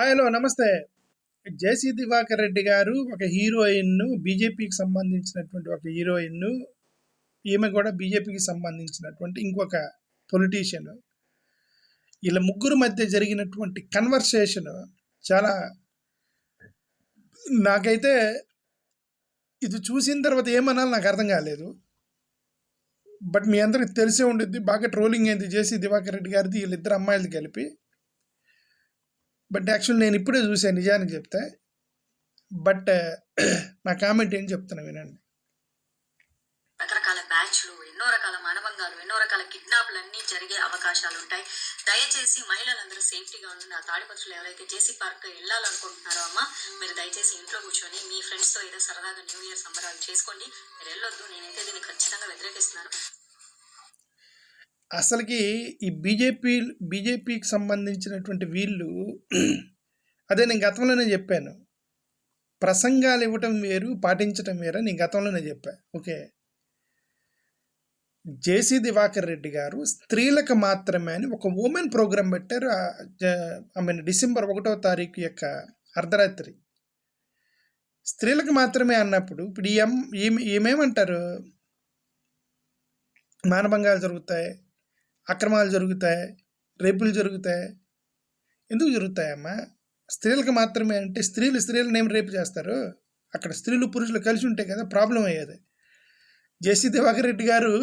Hello నమస్తే. జేసీ దివాకర్ రెడ్డి గారు ఒక హీరోయిన్ను బీజేపీకి సంబంధించినటువంటి ఒక హీరోయిన్ ఈమె కూడా బీజేపీకి సంబంధించినటువంటి ఇంకొక పొలిటీషియన్ వీళ్ళ ముగ్గురు మధ్య జరిగినటువంటి కన్వర్సేషన్ చాలా నాకైతే ఇది చూసిన తర్వాత ఏమనాలి నాకు అర్థం కాలేదు. బట్ మీ అందరికి తెలిసే ఉండిద్ది బాగా ట్రోలింగ్ అయింది జేసీ దివాకర్ రెడ్డి గారిది వీళ్ళిద్దరు అమ్మాయిలు కలిపి. బట్ యాక్చువల్ నేను ఇప్పుడే చూసాను నిజానికి చెప్తే. బట్ నా కామెంట్ ఏం చెప్తున్నా వినండి. రకరకాల బ్యాచ్లు ఎన్నో రకాల మానభంగాలు ఎన్నో రకాల కిడ్నాప్లు అన్ని జరిగే అవకాశాలు ఉంటాయి దయచేసి మహిళలందరూ సేఫ్టీగా ఉండండి. ఆ తాడిపత్రులు ఎవరైతే జేసీ పార్క్ వెళ్ళాలనుకుంటున్నారో అమ్మ మీరు దయచేసి ఇంట్లో కూర్చొని మీ ఫ్రెండ్స్తో ఏదో సరదాగా న్యూ ఇయర్ సంబరాలు చేసుకోండి. మీరు వెళ్ళొద్దు నేనైతే దీన్ని ఖచ్చితంగా వ్యతిరేకిస్తున్నాను. అసలుకి ఈ బీజేపీ బీజేపీకి సంబంధించినటువంటి వీళ్ళు అదే నేను గతంలోనే చెప్పాను. ప్రసంగాలు ఇవ్వటం వేరు పాటించటం వేరు నేను గతంలోనే చెప్పా. ఓకే. జేసీ దివాకర్ రెడ్డి గారు స్త్రీలకు మాత్రమే అని ఒక ఉమెన్ ప్రోగ్రాం పెట్టారు. ఐ మీన్ డిసెంబర్ ఒకటో తారీఖు యొక్క అర్ధరాత్రి. స్త్రీలకు మాత్రమే అన్నప్పుడు ఇప్పుడు ఈ ఏమేమంటారు మానభంగాలు జరుగుతాయి. అక్రమాలు జరుగుతాయి రేపులు జరుగుతాయి. ఎందుకు జరుగుతాయమ్మా? స్త్రీలకు మాత్రమే అంటే స్త్రీలు స్త్రీలను ఏం రేపు చేస్తారు? అక్కడ స్త్రీలు పురుషులు కలిసి ఉంటే కదా ప్రాబ్లం అయ్యేది. జేసీ దివాకర్ రెడ్డి గారు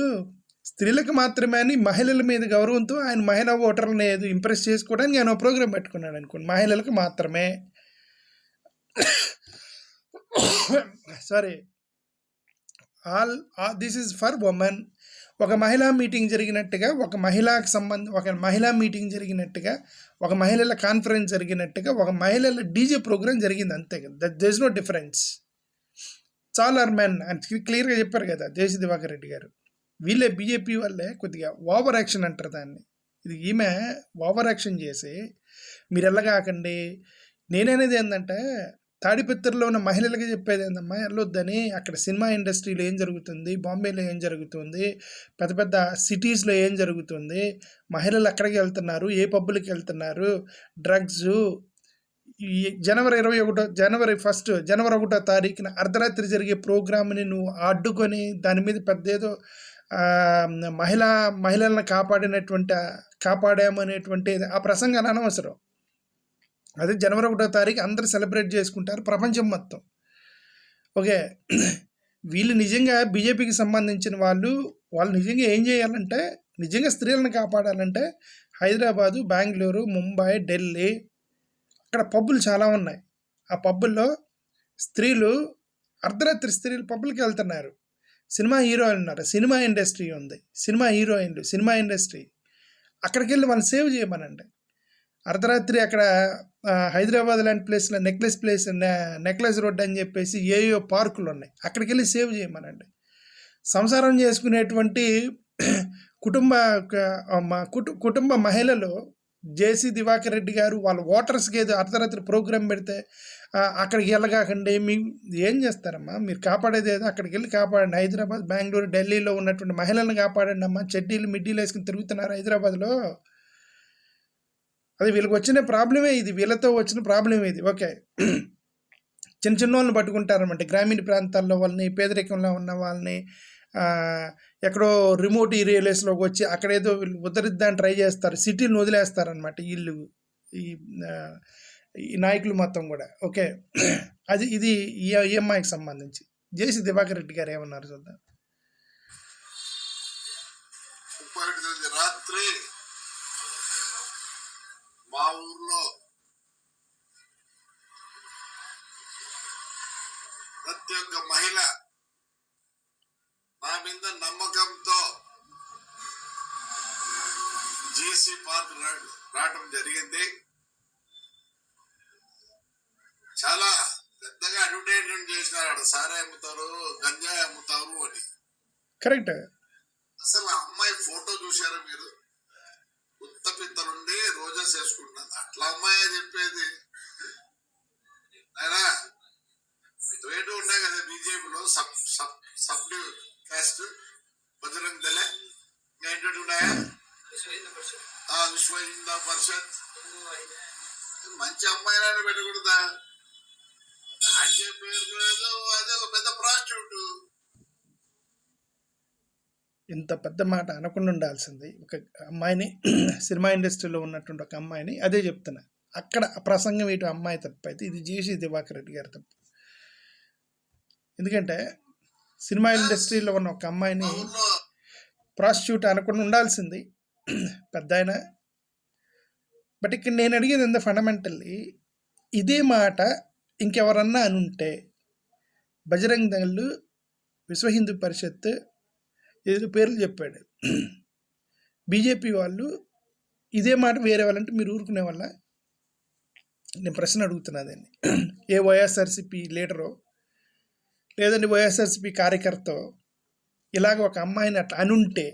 స్త్రీలకు మాత్రమే అని మహిళల మీద గౌరవంతో ఆయన మహిళా ఓటర్లని ఏదో ఇంప్రెస్ చేసుకోవడానికి ఆయన ప్రోగ్రాం పెట్టుకున్నాడు అనుకోండి. మహిళలకు మాత్రమే. Sorry all this is for women ఒక మహిళా మీటింగ్ జరిగినట్టుగా ఒక మహిళకు సంబంధం ఒక మహిళా మీటింగ్ జరిగినట్టుగా ఒక మహిళల కాన్ఫరెన్స్ జరిగినట్టుగా ఒక మహిళల డీజే ప్రోగ్రామ్ జరిగింది అంతే కదా. దట్ దేస్ నో డిఫరెన్స్ చాలా మెన్ అని క్లియర్గా చెప్పారు కదా దేశ దివాకర్ రెడ్డి గారు. వీళ్ళే బీజేపీ వాళ్ళే కొద్దిగా ఓవర్ యాక్షన్ అంటారు దాన్ని. ఇది ఈమె ఓవర్ యాక్షన్ చేసి మీరు ఎల్లగాకండి నేననేది ఏంటంటే తాడిపత్రిలో ఉన్న మహిళలకి చెప్పేది ఏందమ్మా వెళ్ళొద్దని అక్కడ సినిమా ఇండస్ట్రీలో ఏం జరుగుతుంది బాంబేలో ఏం జరుగుతుంది పెద్ద పెద్ద సిటీస్లో ఏం జరుగుతుంది మహిళలు ఎక్కడికి వెళ్తున్నారు ఏ పబ్బులకి వెళ్తున్నారు డ్రగ్స్ ఈ జనవరి ఇరవై ఒకటో జనవరి ఫస్ట్ జనవరి ఒకటో తారీఖున అర్ధరాత్రి జరిగే ప్రోగ్రామ్ని నువ్వు అడ్డుకొని దాని మీద పెద్ద ఏదో మహిళా మహిళలను కాపాడినటువంటి కాపాడామనేటువంటి ఆ ప్రసంగాలు అనవసరం. అదే జనవరి ఒకటో తారీఖు అందరు సెలబ్రేట్ చేసుకుంటారు ప్రపంచం మొత్తం. ఓకే. వీళ్ళు నిజంగా బీజేపీకి సంబంధించిన వాళ్ళు వాళ్ళు నిజంగా ఏం చేయాలంటే నిజంగా స్త్రీలను కాపాడాలంటే హైదరాబాదు బెంగళూరు ముంబై ఢిల్లీ అక్కడ పబ్బులు చాలా ఉన్నాయి. ఆ పబ్బుల్లో స్త్రీలు అర్ధరాత్రి స్త్రీలు పబ్బులకి వెళ్తున్నారు. సినిమా హీరోయిన్ ఉన్నారు. సినిమా ఇండస్ట్రీ ఉంది. సినిమా హీరోయిన్లు సినిమా ఇండస్ట్రీ. అక్కడికి వెళ్ళి వాళ్ళు సేవ్ చేయమనండి. అర్ధరాత్రి అక్కడ హైదరాబాద్ లాంటి ప్లేస్లో నెక్లెస్ ప్లేస్ నెక్లెస్ రోడ్ అని చెప్పేసి ఏయో పార్కులు ఉన్నాయి. అక్కడికి వెళ్ళి సేవ్ చేయమనండి. సంసారం చేసుకునేటువంటి కుటుంబ కుటుంబ మహిళలు జేసీ దివాకర్ రెడ్డి గారు వాళ్ళ ఓటర్స్కి ఏదో అర్ధరాత్రి ప్రోగ్రాం పెడితే అక్కడికి వెళ్ళగాకండి మీ ఏం చేస్తారమ్మా? మీరు కాపాడేది ఏదో అక్కడికి వెళ్ళి కాపాడండి. హైదరాబాద్ బెంగళూరు ఢిల్లీలో ఉన్నటువంటి మహిళలను కాపాడండి అమ్మా. చెడ్డీలు మిడ్డీలు వేసుకుని తిరుగుతున్నారు హైదరాబాద్లో. అది వీళ్ళకి వచ్చిన ప్రాబ్లమే ఇది వీళ్ళతో వచ్చిన ప్రాబ్లమే ఇది. ఓకే. చిన్న చిన్న వాళ్ళని పట్టుకుంటారనమాట గ్రామీణ ప్రాంతాల్లో వాళ్ళని పేదరికంలో ఉన్న వాళ్ళని ఎక్కడో రిమోట్ ఏరియాస్లోకి వచ్చి అక్కడేదో వీళ్ళు ఉద్ధరిద్దాన్ని ట్రై చేస్తారు. సిటీని వదిలేస్తారనమాట వీళ్ళు. ఈ ఈ నాయకులు మొత్తం కూడా. ఓకే. అది ఇది ఈ ఈఎంఐకి సంబంధించి. జేసి దివాకర్ రెడ్డి గారు ఏమన్నారు చూద్దాం. మా ఊర్లో ప్రతి ఒక్క మహిళ నా మీద నమ్మకంతో జీసీ పార్క్ రావడం జరిగింది. చాలా పెద్దగా అడ్వర్టైజ్మెంట్ చేసినారు అక్కడ సారా అమ్ముతారు గంజాయి అమ్ముతారు అని. కరెక్ట్. అసలు ఆ అమ్మాయి ఫోటో చూసారా మీరు? పిత్తలుండి రోజా అట్లా అమ్మాయి చెప్పేది. అయినా రేటు ఉన్నాయి కదా బీజేపీలో sub sub sub caste Bajrang Dal ఇంకా ఏంటంటే ఉన్నాయా? విశ్వ హిందూ పరిషత్. మంచి అమ్మాయిలని పెట్టకూడదా దాని పేరు లేదు అదే ఒక పెద్ద ప్రాస్టిట్యూట్. ఇంత పెద్ద మాట అనకుండా ఉండాల్సింది. ఒక అమ్మాయిని సినిమా ఇండస్ట్రీలో ఉన్నటువంటి ఒక అమ్మాయిని అదే చెప్తున్నా. అక్కడ ప్రసంగం ఇటు అమ్మాయి తప్పు అయితే ఇది జేసీ దివాకర్ రెడ్డి గారి తప్పు. ఎందుకంటే సినిమా ఇండస్ట్రీలో ఉన్న ఒక అమ్మాయిని ప్రాస్ట్యూట్ ప్రాస్టిట్యూట్ అనకుండా ఉండాల్సింది. పెద్ద ఆయన. బట్ ఇక్కడ నేను అడిగేది ఎంత ఫండమెంటల్లీ ఇదే మాట ఇంకెవరన్నా అని ఉంటే బజరంగ్ దళ్ళు విశ్వ హిందూ పరిషత్ ఏదో పేర్లు చెప్పాడు. బీజేపీ వాళ్ళు ఇదే మాట వేరే వాళ్ళంటే మీరు ఊరుకునే వాళ్ళ? నేను ప్రశ్న అడుగుతున్నదండి ఏ వైఎస్ఆర్సీపీ లీడరో లేదంటే వైఎస్ఆర్సిపి కార్యకర్త ఇలాగ ఒక అమ్మాయిని అట్లా అనుంటే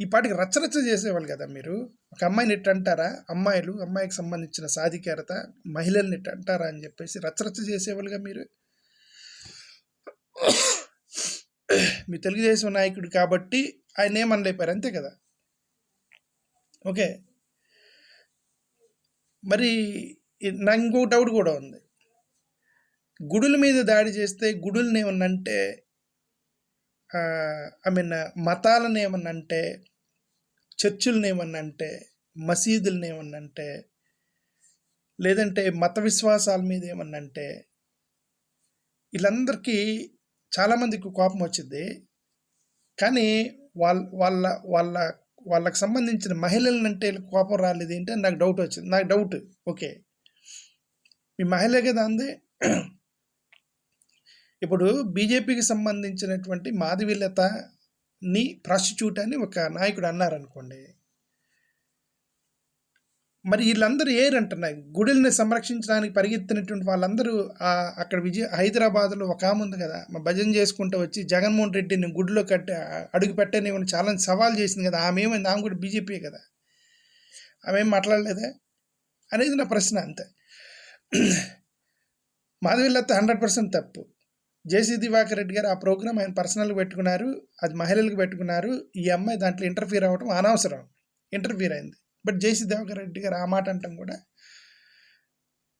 ఈ పాటికి రచ్చరచ్చ చేసేవాళ్ళు కదా మీరు? ఒక అమ్మాయిని ఇట్ట అంటారా? అమ్మాయిలు అమ్మాయికి సంబంధించిన సాధికారత మహిళల్ని ఇట్ట అంటారా అని చెప్పేసి రచ్చరచ్చ చేసేవాళ్ళుగా మీరు? మీ తెలుగుదేశం నాయకుడు కాబట్టి ఆయన ఏమనలేపారు అంతే కదా? ఓకే. మరి నాకు ఇంకో డౌట్ కూడా ఉంది. గుడుల మీద దాడి చేస్తే గుడుల్ని ఏమన్నంటే ఐ మీన్ మతాలను ఏమన్నంటే అంటే ఏమన్నంటే ఏమన్నా అంటే మసీదులను ఏమన్నా అంటే లేదంటే మత విశ్వాసాల మీద ఏమన్నంటే వీళ్ళందరికీ చాలామందికి కోపం వచ్చింది. కానీ వాళ్ళ వాళ్ళ వాళ్ళ వాళ్ళకి సంబంధించిన మహిళలంటే కోపం రాలేదు ఏంటి అని నాకు డౌట్ వచ్చింది. నాకు డౌట్ ఓకే. మీ మహిళ కదా అంది. ఇప్పుడు బీజేపీకి సంబంధించినటువంటి మాధవీలతని ప్రాస్టిట్యూట్ అని ఒక నాయకుడు అన్నారనుకోండి. మరి వీళ్ళందరూ ఏరంటున్నాయి? గుడుల్ని సంరక్షించడానికి పరిగెత్తినటువంటి వాళ్ళందరూ అక్కడ విజయ హైదరాబాద్లో ఒక ఆమె ఉంది కదా భజన చేసుకుంటూ వచ్చి జగన్మోహన్ రెడ్డిని గుడిలో కట్టి అడుగు పెట్టని చాలా సవాల్ చేసింది కదా ఆమె ఏమైంది? ఆమె కూడా బీజేపీ కదా. ఆమె ఏం మాట్లాడలేదే? అనేది నా ప్రశ్న అంతే. మాధవీలత హండ్రెడ్ పర్సెంట్ తప్పు. జేసీ దివాకర్ రెడ్డి గారు ఆ ప్రోగ్రామ్ ఆయన పర్సనల్గా పెట్టుకున్నారు అది మహిళలకు పెట్టుకున్నారు ఈ అమ్మాయి దాంట్లో ఇంటర్ఫీర్ అవ్వడం అనవసరం. ఇంటర్ఫీర్ అయింది. బట్ జేసీ దివాకర్ రెడ్డి గారు ఆ మాట అంటాం కూడా.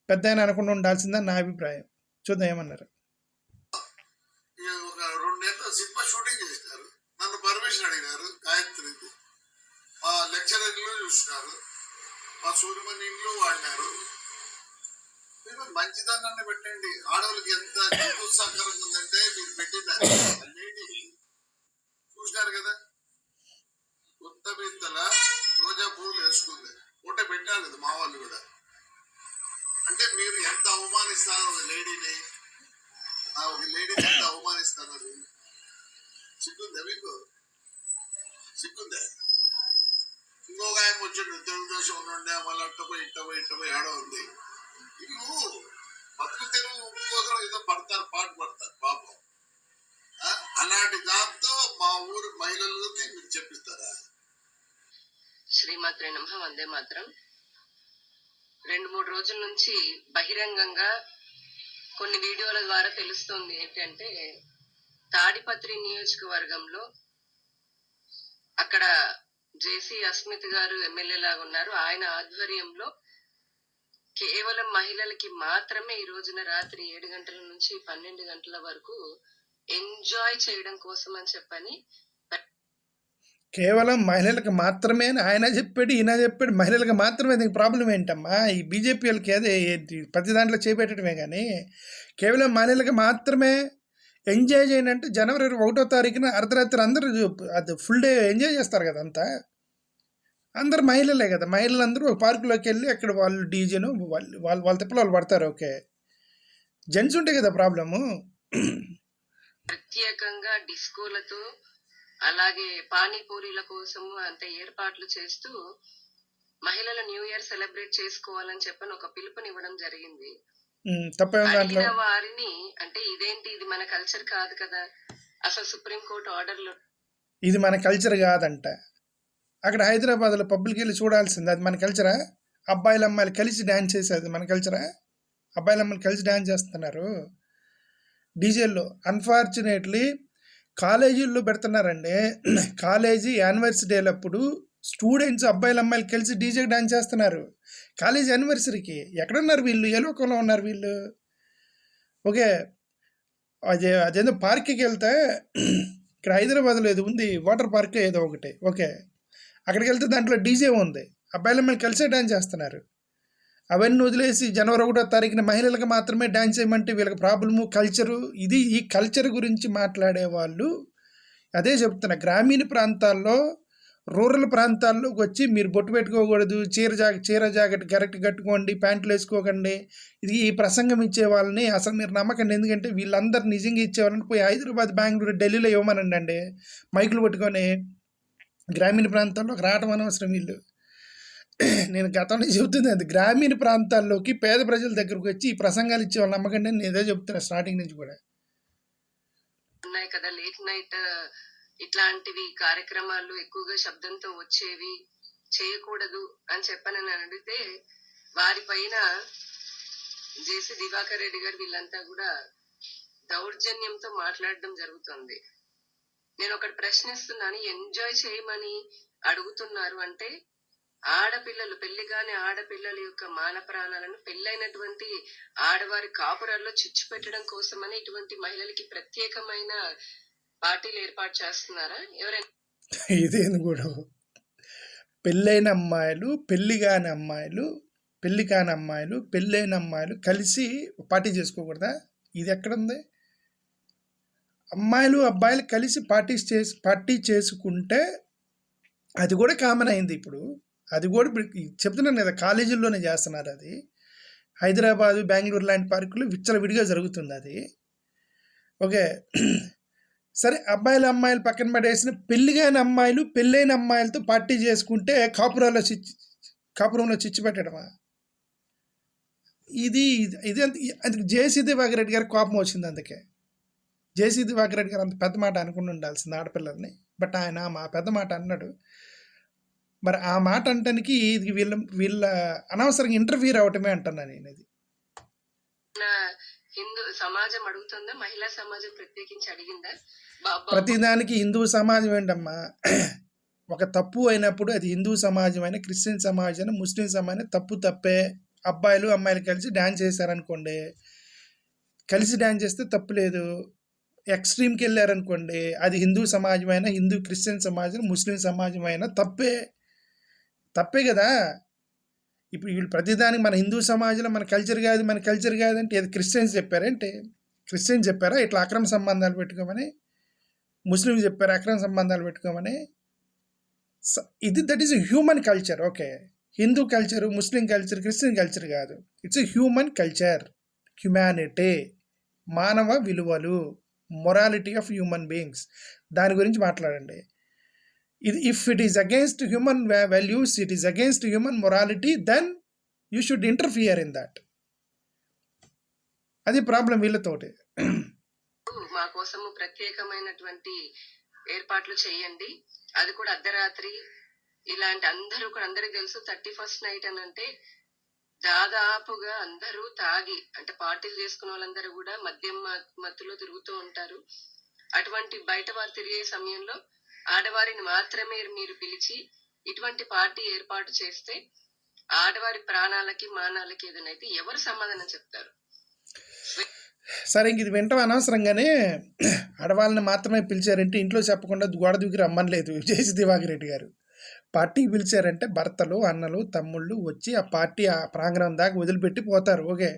పెద్ద ఆయన అనకుండా ఉండాల్సిందని నా అభిప్రాయం. చూద్దాం ఏమన్నారు. ఈ ఒక రెండేళ్ళు సినిమా షూటింగ్ చేసినారు నన్ను పర్మిషన్ అడిగినారు గాయత్రికి. మా లెక్చరర్లు చూసినారు. మా సూర్యమణి ఇంట్లో వాడినారు. మీరు మంచిదన్నాన్ని పెట్టండి. ఆడవాళ్ళకి ఎంత ఉత్సాహకరంగా ఉందంటే మీరు పెట్టినారు చూసినారు కదా. కొత్త బిత్తల రోజా పువ్వులు వేసుకుంది. పూట పెట్టారు కదా మా వాళ్ళు కూడా. అంటే మీరు ఎంత అవమానిస్తారు ఒక లేడీని? ఆ ఒక లేడీని ఎంత అవమానిస్తున్నారు సిగ్గుందా మీకు? సిగ్గుందా? ఇంకొక ఆయన వచ్చిండు తెలుగుదేశం ఉండే మళ్ళీ అట్టపోయి ఇట్టపోయి ఇట్టపోయి ఆడ ఉంది. ఇల్లు బతుకు తెలుగు కోసం ఏదో పడతారు పాటు పడతారు పాపం. అలాంటి దాంతో మా ఊరు మహిళలకి మీరు చెప్పిస్తారా? శ్రీమాత్రే నమ వందే మాత్రం. రెండు మూడు రోజుల నుంచి బహిరంగంగా కొన్ని వీడియోల ద్వారా తెలుస్తుంది ఏంటంటే తాడిపత్రి నియోజకవర్గంలో అక్కడ జేసీ అస్మిత్ గారు ఎమ్మెల్యే లాగా ఉన్నారు. ఆయన ఆధ్వర్యంలో కేవలం మహిళలకి మాత్రమే ఈ రోజున రాత్రి ఏడు గంటల నుంచి పన్నెండు గంటల వరకు ఎంజాయ్ చేయడం కోసం అని చెప్పని కేవలం మహిళలకు మాత్రమే అని ఆయన చెప్పాడు ఈయన చెప్పాడు మహిళలకు మాత్రమే దీనికి ప్రాబ్లం ఏంటమ్మా? ఈ బీజేపీ వాళ్ళకి అదే ప్రతి దాంట్లో చేపెట్టడమే కానీ కేవలం మహిళలకు మాత్రమే ఎంజాయ్ చేయండి అంటే జనవరి ఒకటో తారీఖున అర్ధరాత్రి అందరూ అది ఫుల్ డే ఎంజాయ్ చేస్తారు కదా అంతా. అందరు మహిళలే కదా. మహిళలందరూ ఒక పార్కులోకి వెళ్ళి అక్కడ వాళ్ళు డీజేను వాళ్ళు వాళ్ళు వాళ్ళ తిప్పలు వాళ్ళు పడతారు ఓకే. జెంట్స్ ఉంటాయి కదా ప్రాబ్లము ప్రత్యేకంగా డిస్కోలతో అలాగే పానీపూరీల కోసము అంత ఏర్పాట్లు చేస్తూ మహిళల న్యూ ఇయర్ సెలబ్రేట్ చేసుకోవాలని చెప్పని ఒక పిలుపునివ్వడం జరిగింది. అడిగిన వారిని అంటే ఇదేంటి ఇది మన కల్చర్ కాదు కదా అసలు సుప్రీం కోర్టు ఆర్డర్లు ఇది మన కల్చర్ కాదంట. అక్కడ హైదరాబాద్లో పబ్లిక్ వెళ్ళి చూడాల్సింది అది మన కల్చరా? అబ్బాయిలు అమ్మాయిలు కలిసి డ్యాన్స్ చేసేది మన కల్చరా? అబ్బాయిలు అమ్మాయిలు కలిసి డ్యాన్స్ చేస్తున్నారు. డీజేల్లో అన్ఫార్చునేట్లీ కాలేజీల్లో పెడుతున్నారండి. కాలేజీ యానివర్సరీ డేలప్పుడు స్టూడెంట్స్ అబ్బాయిలు అమ్మాయిలు కలిసి డీజే డాన్స్ చేస్తున్నారు. కాలేజ్ యానివర్సరీకి ఎక్కడున్నారు వీళ్ళు? ఏ లోకంలో ఉన్నారు వీళ్ళు? ఓకే. అదే అదేదో పార్క్కి వెళ్తే ఇక్కడ హైదరాబాద్లో ఏదో ఉంది వాటర్ పార్క్ ఏదో ఒకటి. ఓకే. అక్కడికి వెళ్తే దాంట్లో డీజే ఉంది. అబ్బాయిలు అమ్మాయిలు కలిసే డాన్స్ చేస్తున్నారు. అవన్నీ వదిలేసి జనవరి ఒకటో తారీఖున మహిళలకు మాత్రమే డాన్స్ చేయమంటే వీళ్ళకి ప్రాబ్లము కల్చరు ఇది ఈ కల్చర్ గురించి మాట్లాడే వాళ్ళు అదే చెప్తున్నా. గ్రామీణ ప్రాంతాల్లో రూరల్ ప్రాంతాల్లోకి వచ్చి మీరు బొట్టు పెట్టుకోకూడదు చీర జా చీర జాకెట్ కరెక్ట్ కట్టుకోండి ప్యాంట్లు వేసుకోకండి. ఇది ఈ ప్రసంగం ఇచ్చే వాళ్ళని అసలు మీరు నమ్మకండి. ఎందుకంటే వీళ్ళందరూ నిజంగా ఇచ్చేవాళ్ళని పోయి హైదరాబాద్ బెంగళూరు ఢిల్లీలో ఇవ్వమనండి అండి మైకులు పట్టుకొని గ్రామీణ ప్రాంతాల్లోకి రావడం అనవసరం వీళ్ళు. నేను గతంలో చెబుతుంది అది. గ్రామీణ ప్రాంతాల్లోకి పేద ప్రజల దగ్గరకు వచ్చి ఈ ప్రసంగాలు ఇచ్చే వాళ్ళు నమ్మకండి నేను ఇదే చెప్తున్నా స్టార్టింగ్ నుంచి కూడా. ఉన్నాయి కదా లేట్ నైట్ ఇట్లాంటివి కార్యక్రమాలు ఎక్కువగా శబ్దంతో వచ్చేవి చేయకూడదు అని చెప్పని నేను అడిగితే వారిపైన జేసీ దివాకర్ రెడ్డి గారు వీళ్ళంతా కూడా దౌర్జన్యంతో మాట్లాడడం జరుగుతుంది. నేను ఒకటి ప్రశ్నిస్తున్నాను ఎంజాయ్ చేయమని అడుగుతున్నారు అంటే ఆడపిల్లలు పెళ్ళి కాని ఆడపిల్లల యొక్క మాన ప్రాణాలను పెళ్ళైనటువంటి ఆడవారి కాపురాల్లో చిచ్చు పెట్టడం కోసమని ఇటువంటి మహిళలకి ప్రత్యేకమైన పార్టీలు ఏర్పాటు చేస్తున్నారా? ఎవరైనా? ఇదేంది కూడా పెళ్ళైన అమ్మాయిలు పెళ్ళి కాని అమ్మాయిలు పెళ్ళి కాని అమ్మాయిలు పెళ్ళైన అమ్మాయిలు కలిసి పార్టీ చేసుకోకూడదా? ఇది ఎక్కడుంది? అమ్మాయిలు అబ్బాయిలు కలిసి పార్టీ చేసి పార్టీ చేసుకుంటే అది కూడా కామన్ అయింది ఇప్పుడు. అది కూడా ఇప్పుడు చెప్తున్నాను కదా కాలేజీల్లోనే చేస్తున్నారు అది. హైదరాబాదు బెంగళూరు లాంటి పార్కులు విచ్చలవిడిగా జరుగుతుంది అది. ఓకే. సరే అబ్బాయిలు అమ్మాయిలు పక్కన పడేసిన పెళ్ళిగైన అమ్మాయిలు పెళ్ళైన అమ్మాయిలతో పార్టీ చేసుకుంటే కాపురాల్లో చిచ్చి కాపురంలో చిచ్చి పెట్టడమా? ఇది ఇది అంత అందుకు జేసీ దివాకర్ రెడ్డి గారికి కోపం వచ్చింది అందుకే. జేసీ దివాకర్ రెడ్డి గారు అంత పెద్ద మాట అనుకుని ఉండాల్సింది ఆడపిల్లల్ని. బట్ ఆయన మా పెద్ద మాట అన్నాడు. మరి ఆ మాట అంటానికి ఇది వీళ్ళ వీళ్ళ అనవసరంగా ఇంటర్వ్యూ అవటమే అంటున్నాను నేను ఇది. హిందూ సమాజం అడుగుతుందా? మహిళా సమాజం ప్రత్యేకించి అడిగిందా? ప్రతిదానికి హిందూ సమాజం ఏంటమ్మా? ఒక తప్పు అయినప్పుడు అది హిందూ సమాజం అయినా క్రిస్టియన్ సమాజం అయినా ముస్లిం సమాజం తప్పు తప్పే. అబ్బాయిలు అమ్మాయిలు కలిసి డ్యాన్స్ చేశారనుకోండి. కలిసి డ్యాన్స్ చేస్తే తప్పు లేదు. ఎక్స్ట్రీమ్కి వెళ్ళారనుకోండి. అది హిందూ సమాజం అయినా హిందూ క్రిస్టియన్ సమాజం ముస్లిం సమాజం అయినా తప్పే. తప్పే కదా. ఇప్పుడు వీళ్ళు ప్రతిదానికి మన హిందూ సమాజంలో మన కల్చర్ కాదు మన కల్చర్ కాదంటే ఏది క్రిస్టియన్స్ చెప్పారంటే క్రిస్టియన్స్ చెప్పారా? ఇట్లా అక్రమ సంబంధాలు పెట్టుకోమని? ముస్లిం చెప్పారు? అక్రమ సంబంధాలు పెట్టుకోమని? స- ఇది that is human culture okay Hindu culture Muslim culture Christian culture కాదు. ఇట్స్ హ్యూమన్ కల్చర్ హ్యుమానిటీ మానవ విలువలు. మొరాలిటీ ఆఫ్ హ్యూమన్ బీయింగ్స్ దాని గురించి మాట్లాడండి. ఇది if it is against human values it is against human morality then you should interfere in that అది problem వీళ్ళతోటి. మా కోసము ప్రత్యేకమైనటువంటి ఏర్పాట్లు చేయండి. అది కూడా అర్ధరాత్రి. ఇలాంటి అందరూ కూడా అందరికి తెలుసు థర్టీ ఫస్ట్ నైట్ అని అంటే దాదాపుగా అందరూ తాగి అంటే పార్టీలు చేసుకున్న వాళ్ళందరూ కూడా మద్యం మత్తులో తిరుగుతూ ఉంటారు. అటువంటి బయట వారు తిరిగే సమయంలో ఆడవారిని మాత్రమే మీరు పిలిచి ఇటువంటి పార్టీ ఏర్పాటు చేస్తే ఆడవారి ప్రాణాలకి మానాలకి ఏదైనా అయితే ఎవరు సమాధానం చెప్తారు? సరే ఇంక ఇది వింటాం అనవసరంగానే ఆడవాళ్ళని మాత్రమే పిలిచారంటే ఇంట్లో చెప్పకుండా గోడ దూకి రమ్మనలేదు జేసి దివాకర్ రెడ్డి గారు. పార్టీకి పిలిచారంటే భర్తలు అన్నలు తమ్ముళ్ళు వచ్చి ఆ పార్టీ ఆ ప్రాంగణం దాకా వదిలిపెట్టి పోతారు ఓకే?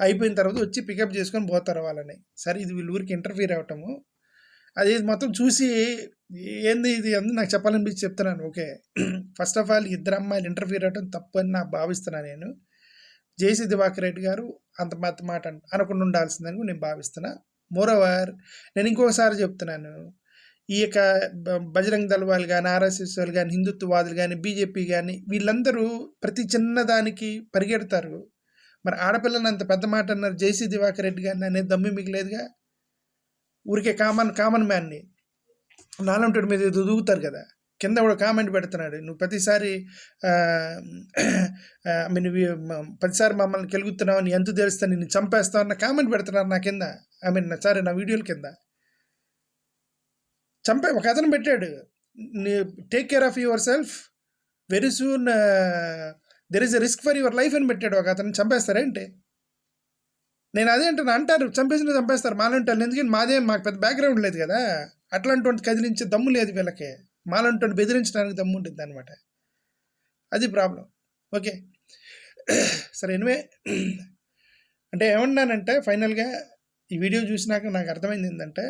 అయిపోయిన తర్వాత వచ్చి పికప్ చేసుకొని పోతారు వాళ్ళని. సరే ఇది వీళ్ళ ఊరికి ఇంటర్ఫీర్ అవటము. అది మొత్తం చూసి ఏంది ఇది అందు నాకు చెప్పాలనిపించి చెప్తున్నాను. ఓకే. ఫస్ట్ ఆఫ్ ఆల్ ఇద్దరు అమ్మాయిలు ఇంటర్ఫీర్ అవ్వడం తప్పు అని నాకు భావిస్తున్నాను నేను జేసీ దివాకర్ రెడ్డి గారు అంత మాత్ర మాట అనకుండా ఉండాల్సిందని కూడా నేను భావిస్తున్నా. మోరోవర్ నేను ఇంకొకసారి చెప్తున్నాను. ఈ యొక్క బ- బజరంగ్ దళ వాళ్ళు కానీ ఆర్ఎస్ఎస్ వాళ్ళు కానీ హిందుత్వవాదులు కానీ బీజేపీ కానీ వీళ్ళందరూ ప్రతి చిన్నదానికి పరిగెడతారు. మరి ఆడపిల్లని అంత పెద్ద మాట అన్నారు జేసీ దివాకర్ రెడ్డి గారిని అనేది దమ్మి మిగిలేదుగా ఊరికే కామన్ కామన్ మ్యాన్ని నాలంటోడి మీద దూగుతారు కదా. కింద కూడా కామెంట్ పెడుతున్నాడు. నువ్వు ప్రతిసారి ఐ మీన్ ప్రతిసారి మమ్మల్ని కెలుగుతున్నావు నీ ఎంత తెలుస్తా నిన్ను చంపేస్తావు అన్న కామెంట్ పెడుతున్నారు నా కింద. ఐ మీన్ సారీ నా వీడియోల కింద. చంపే ఒక అతను పెట్టాడు. నీ take care of yourself very soon there is a risk for your life అని పెట్టాడు. ఒక అతను చంపేస్తారేంటి నేను అదే అంటాను అంటారు చంపేసిన చంపేస్తారు మాలంటారు ఎందుకంటే మాదే మాకు పెద్ద బ్యాక్గ్రౌండ్ లేదు కదా. అట్లాంటి కదిలించే దమ్ము లేదు వీళ్ళకి. మాలంటి బెదిరించడానికి దమ్ము ఉంటుంది అనమాట అది ప్రాబ్లం ఓకే సరే ఎనివే అంటే ఏమన్నానంటే ఫైనల్గా ఈ వీడియో చూసినాక నాకు అర్థమైంది ఏంటంటే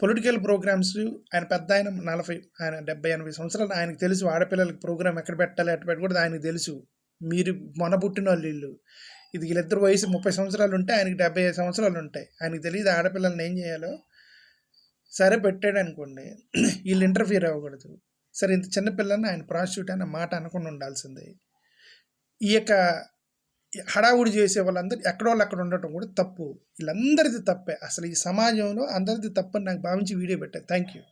పొలిటికల్ ప్రోగ్రామ్స్ ఆయన పెద్ద ఆయన నలభై ఆయన డెబ్బై ఎనభై సంవత్సరాలు ఆయనకు తెలుసు ఆడపిల్లలకి ప్రోగ్రామ్ ఎక్కడ పెట్టాలి ఎక్కడ పెట్టకూడదు ఆయనకు తెలుసు. మీరు మొన పుట్టిన వాళ్ళు వీళ్ళు. ఇది వీళ్ళిద్దరు వయసు ముప్పై సంవత్సరాలు ఉంటే ఆయనకి డెబ్బై ఐదు సంవత్సరాలు ఉంటాయి. ఆయనకి తెలియదు ఆడపిల్లల్ని ఏం చేయాలో. సరే పెట్టాడు అనుకోండి. వీళ్ళు ఇంటర్ఫియర్ అవ్వకూడదు. సరే ఇంత చిన్న పిల్లని ఆయన ప్రాస్టిట్యూట్ అన్న మాట అనకుండా ఉండాల్సిందే. ఈ యొక్క హడావుడి చేసే వాళ్ళందరూ ఎక్కడో వాళ్ళు అక్కడ ఉండటం కూడా తప్పు. వీళ్ళందరిది తప్పే. అసలు ఈ సమాజంలో అందరిది తప్పని నాకు భావించి వీడియో పెట్టాను థ్యాంక్ యూ